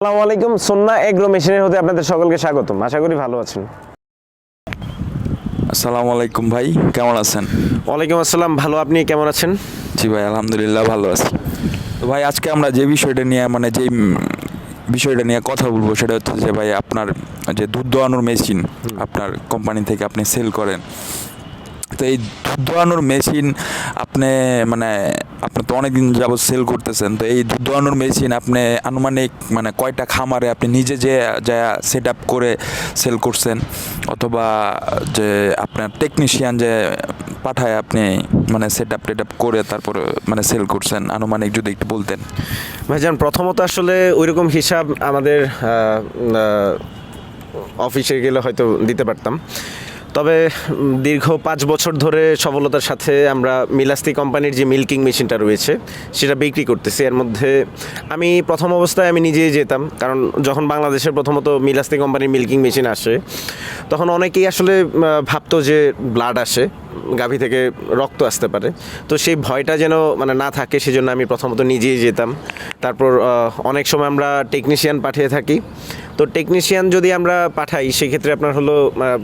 আসসালামু আলাইকুম সন্না এগ্রো মেশিনের হতে আপনাদের সকলকে স্বাগতম। আশা করি ভালো আছেন। আসসালামু আলাইকুম ভাই কেমন আছেন? ওয়ালাইকুম আসসালাম ভালো। আপনি কেমন আছেন? জি ভাই আলহামদুলিল্লাহ ভালো আছি। তো ভাই আজকে আমরা যে বিষয়টা নিয়ে মানে যে বিষয়টা নিয়ে কথা বলব সেটা হচ্ছে যে ভাই আপনার যে দুধ দোয়ানোর মেশিন আপনার কোম্পানি থেকে আপনি সেল করেন তো এই দুধ দোয়ানোর মেশিন আপনি মানে আপনি তো অনেকদিন যাবত সেল করতেছেন, তো এই দুধ দোয়ানোর মেশিন আপনি আনুমানিক মানে কয়টা খামারে আপনি নিজে যে, যা সেট আপ করে সেল করছেন, অথবা যে আপনার টেকনিশিয়ান যে পাঠায় আপনি মানে সেট আপ টেট আপ করে তারপরে মানে সেল করছেন, আনুমানিক যদি একটু বলতেন। ভাইজান, প্রথমত আসলে ওইরকম হিসাব আমাদের অফিসে গেলে হয়তো দিতে পারতাম। তবে দীর্ঘ পাঁচ বছর ধরে সফলতার সাথে আমরা মিলাস্তি কোম্পানির যে মিল্কিং মেশিনটা রয়েছে, সেটা বিক্রি করতেছি। এর মধ্যে আমি প্রথম অবস্থায় আমি নিজেই যেতাম, কারণ যখন বাংলাদেশের প্রথমত মিলাস্তি কোম্পানির মিল্কিং মেশিন আসে, তখন অনেকেই আসলে ভাবতো যে ব্লাড আসে, গাভী থেকে রক্ত আসতে পারে। তো সেই ভয়টা যেন মানে না থাকে, সেজন্য আমি প্রথমত নিজেই যেতাম। তারপর অনেক সময় আমরা টেকনিশিয়ান পাঠিয়ে থাকি। তো টেকনিশিয়ান যদি আমরা পাঠাই, সেক্ষেত্রে আপনার হলো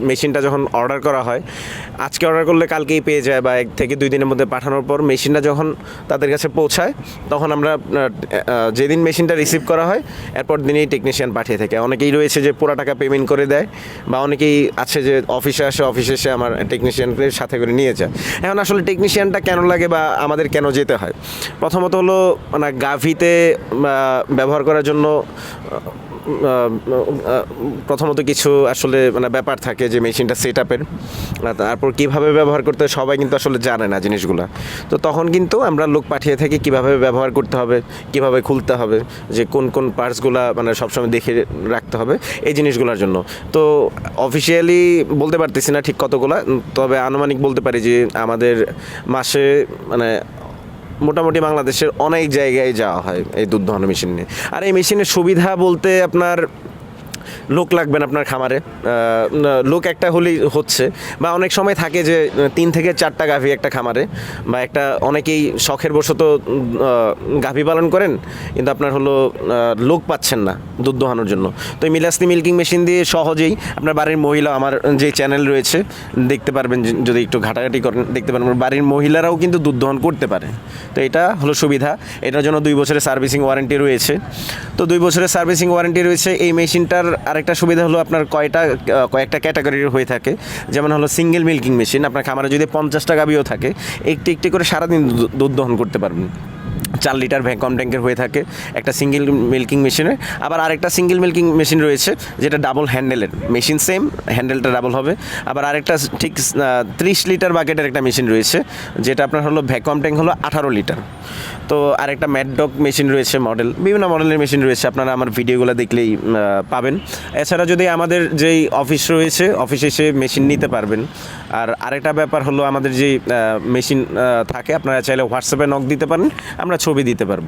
মেশিনটা যখন অর্ডার করা হয়, আজকে অর্ডার করলে কালকেই পেয়ে যায় বা এক থেকে দুই দিনের মধ্যে পাঠানোর পর মেশিনটা যখন তাদের কাছে পৌঁছায়, তখন আমরা যেদিন মেশিনটা রিসিভ করা হয়, এরপর দিনেই টেকনিশিয়ান পাঠিয়ে থাকে। অনেকেই রয়েছে যে পুরো টাকা পেমেন্ট করে দেয় বা অনেকেই আছে যে অফিসে আসে অফিসে এসে আমার টেকনিশিয়ানকে সাথে করে নিয়ে যায়। এখন আসলে টেকনিশিয়ানটা কেন লাগে বা আমাদের কেন যেতে হয়? প্রথমত হলো মানে গাভিতে ব্যবহার করার জন্য প্রথমত কিছু আসলে মানে ব্যাপার থাকে যে মেশিনটা সেট আপের তারপর কীভাবে ব্যবহার করতে হয় সবাই কিন্তু আসলে জানে না জিনিসগুলো। তো তখন কিন্তু আমরা লোক পাঠিয়ে থাকি কীভাবে ব্যবহার করতে হবে, কীভাবে খুলতে হবে, যে কোন কোন পার্টসগুলো মানে সবসময় দেখে রাখতে হবে এই জিনিসগুলোর জন্য। তো অফিসিয়ালি বলতে পারতেছি না ঠিক কতগুলো তবে আনুমানিক বলতে পারি যে আমাদের মাসে মানে মোটামুটি বাংলাদেশের অনেক জায়গায় যাওয়া হয় এই দুধ দহন মেশিন নিয়ে। আর এই মেশিনের সুবিধা বলতে আপনার লোক লাগবেন আপনার খামারে। লোক একটা হলেই হচ্ছে। বা অনেক সময় থাকে যে, তিন থেকে চারটা গাভী একটা খামারে। বা একটা অনেকেই শখের বশত গাভী পালন করেন, কিন্তু আপনার হলো লোক পাচ্ছেন না দুধ দোহানোর জন্য। তো এই মিলাস্তি মিল্কিং মেশিন দিয়ে সহজেই আপনার বাড়ির মহিলা, আমার যে চ্যানেল রয়েছে, দেখতে পারবেন যদি একটু ঘাটাঘাটি করেন, দেখতে পারবেন, বাড়ির মহিলারাও কিন্তু দুধ দহন করতে পারে। তো এটা হলো সুবিধা। এটার জন্য দুই বছরের সার্ভিসিং ওয়ারেন্টি রয়েছে। তো দুই বছরের সার্ভিসিং ওয়ারেন্টি রয়েছে। এই মেশিনটার আরেকটা সুবিধা হলো আপনার কয়টা কয়েকটা ক্যাটাগরির হয়ে থাকে। যেমন হলো সিঙ্গেল মিল্কিং মেশিন আপনার খামারে যদি পঞ্চাশটা গাভিও থাকে, একটি একটি করে সারাদিন দুধ- দুধ দহন করতে পারবেন। চার লিটার ভ্যাকম ট্যাঙ্কের হয়ে থাকে, একটা সিঙ্গেল মিল্কিং মেশিনে আবার আরেকটা সিঙ্গেল মিল্কিং মেশিন রয়েছে, যেটা ডাবল হ্যান্ডেলের মেশিন সেম হ্যান্ডেলটা ডাবল হবে। আবার আরেকটা ঠিক ত্রিশ লিটার বাকেটের একটা মেশিন রয়েছে, যেটা আপনার হলো ভ্যাকুয়াম ট্যাঙ্ক হলো আঠারো লিটার। তো আরেকটা ম্যাডডক মেশিন রয়েছে মডেল বিভিন্ন মডেলের মেশিন রয়েছে, আপনারা আমার ভিডিওগুলো দেখলেই পাবেন। এছাড়া যদি আমাদের যেই অফিস রয়েছে অফিসে এসে মেশিন নিতে পারবেন। আর আরেকটা ব্যাপার হলো আমাদের যে মেশিন থাকে, আপনারা চাইলে হোয়াটসঅ্যাপে নক দিতে পারেন। আমরা ছবি দিতে পারব।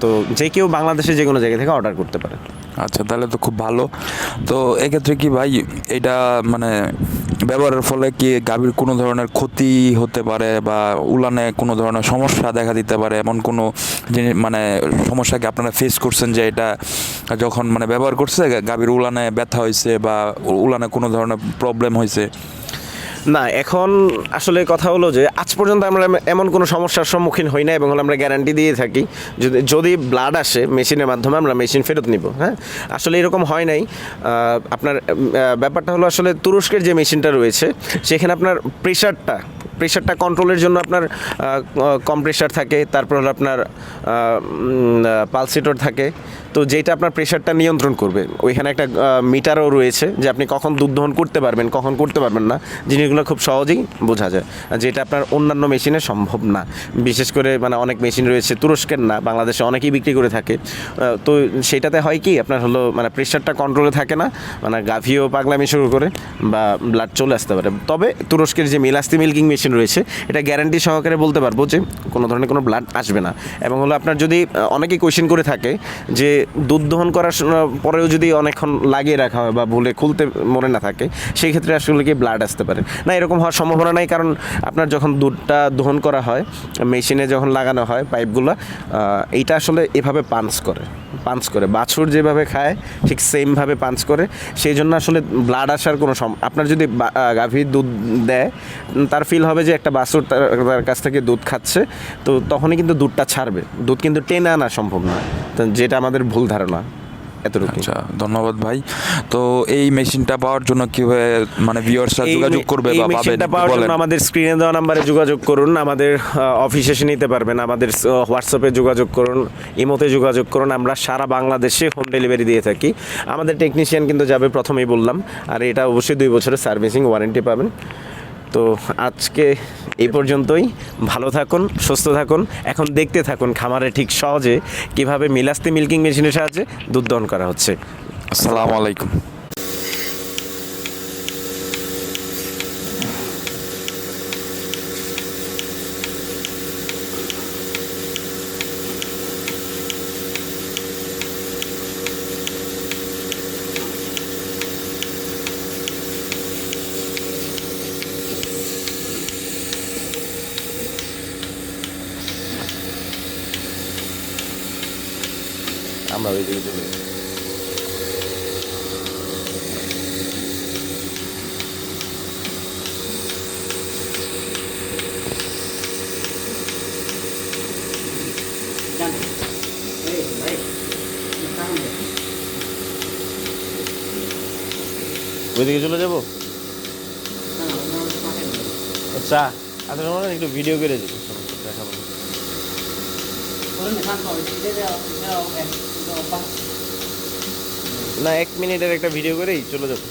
তো যে কেউ বাংলাদেশে যে কোনো জায়গা থেকে অর্ডার করতে পারে। আচ্ছা তাহলে তো খুব ভালো। তো এক্ষেত্রে কি ভাই, এটা মানে ব্যবহারের ফলে কি গাভীর কোনো ধরনের ক্ষতি হতে পারে বা উলানে কোনো ধরনের সমস্যা দেখা দিতে পারে? এমন কোনো জিনিস মানে সমস্যাকে আপনারা ফেস করছেন যে এটা যখন মানে ব্যবহার করছে গাভীর উলানে ব্যথা হয়েছে বা উলানে কোনো ধরনের প্রবলেম হয়েছে না, এখন আসলে কথা হলো যে আজ পর্যন্ত আমরা এমন কোনো সমস্যার সম্মুখীন হই না এবং আমরা গ্যারান্টি দিয়ে থাকি যদি যদি ব্লাড আসে মেশিনের মাধ্যমে আমরা মেশিন ফেরত নিব হ্যাঁ? আসলে এরকম হয় নাই। আপনার ব্যাপারটা হলো আসলে তুরস্কের যে মেশিনটা রয়েছে, সেখানে আপনার প্রেশারটা প্রেশারটা কন্ট্রোলের জন্য আপনার কম প্রেশার থাকে, তারপর হলো আপনার পালসিটর থাকে। তো যেটা আপনার প্রেশারটা নিয়ন্ত্রণ করবে, ওইখানে একটা মিটারও রয়েছে যে আপনি কখন দুধ দহন করতে পারবেন, কখন করতে পারবেন না। জিনিসগুলো খুব সহজেই বোঝা যায়। যেটা আপনার অন্যান্য মেশিনে সম্ভব না। বিশেষ করে মানে অনেক মেশিন রয়েছে, তুরস্কের না, বাংলাদেশে অনেকেই বিক্রি করে থাকে। তো সেটাতে হয় কি, আপনার হলো মানে প্রেশারটা কন্ট্রোলে থাকে না মানে গাভিও পাগলামি শুরু করে বা ব্লাড চলে আসতে পারে। তবে তুরস্কের যে মিলাস্তি মিল্কিং মেশিন রয়েছে, এটা গ্যারান্টি সহকারে বলতে পারব যে কোনো ধরনের কোনো ব্লাড আসবে না। এবং হলো আপনার যদি অনেকে কোয়েশ্চেন করে থাকে যে দুধ দহন করার পরেও যদি অনেকক্ষণ লাগিয়ে রাখা হয় বা ভুলে খুলতে মনে না থাকে, সেই ক্ষেত্রে আসলে কি ব্লাড আসতে পারে। না, এরকম হওয়ার সম্ভাবনা নাই, কারণ আপনার যখন দুধটা দহন করা হয় মেশিনে যখন লাগানো হয় পাইপগুলো এইটা আসলে এভাবে পাঞ্চ করে। পাঞ্চ করে। বাছুর যেভাবে খায় ঠিক সেমভাবে পাঞ্চ করে। সেই জন্য আসলে ব্লাড আসার কোনো সম আপনার যদি বা- আহ, গাভী দুধ দেয় তার ফিল হবে যে একটা বাছুর তার তার কাছ থেকে দুধ খাচ্ছে। তো তখনই কিন্তু দুধটা ছাড়বে। দুধ কিন্তু টেনে আনা সম্ভব নয়। যেটা আমাদের ভুল ধারণা। এতটুকু আচ্ছা ধন্যবাদ ভাই। তো এই মেশিনটা পাওয়ার জন্য কীভাবে মানে ভিউয়ার্সরা যোগাযোগ করবে বা পাবেন মেশিনটা পাওয়ার জন্য আমাদের স্ক্রিনে দেওয়া নাম্বারে যোগাযোগ করুন আমাদের অফিসে এসে নিতে পারবেন আমাদের হোয়াটসঅ্যাপে যোগাযোগ করুন ইমোতে যোগাযোগ করুন আমরা সারা বাংলাদেশে হোম ডেলিভারি দিয়ে থাকি। আমাদের টেকনিশিয়ান কিন্তু যাবে প্রথমেই বললাম আর এটা অবশ্যই দুই বছরের সার্ভিসিং ওয়ারেন্টি পাবেন। তো আজকে এই পর্যন্তই। ভালো থাকুন, সুস্থ থাকুন, এখন দেখতে থাকুন খামারে ঠিক সহজে কীভাবে মিলাস্তি মিল্কিং মেশিনের সাহায্যে দুধ দহন করা হচ্ছে। আসসালামু আলাইকুম। আমরা ওই দিকে চলে। ওইদিকে চলে যাব? আচ্ছা আচ্ছা একটু ভিডিও করে দিই। দেখাবো। না এক মিনিটের একটা ভিডিও করেই চলে যাব।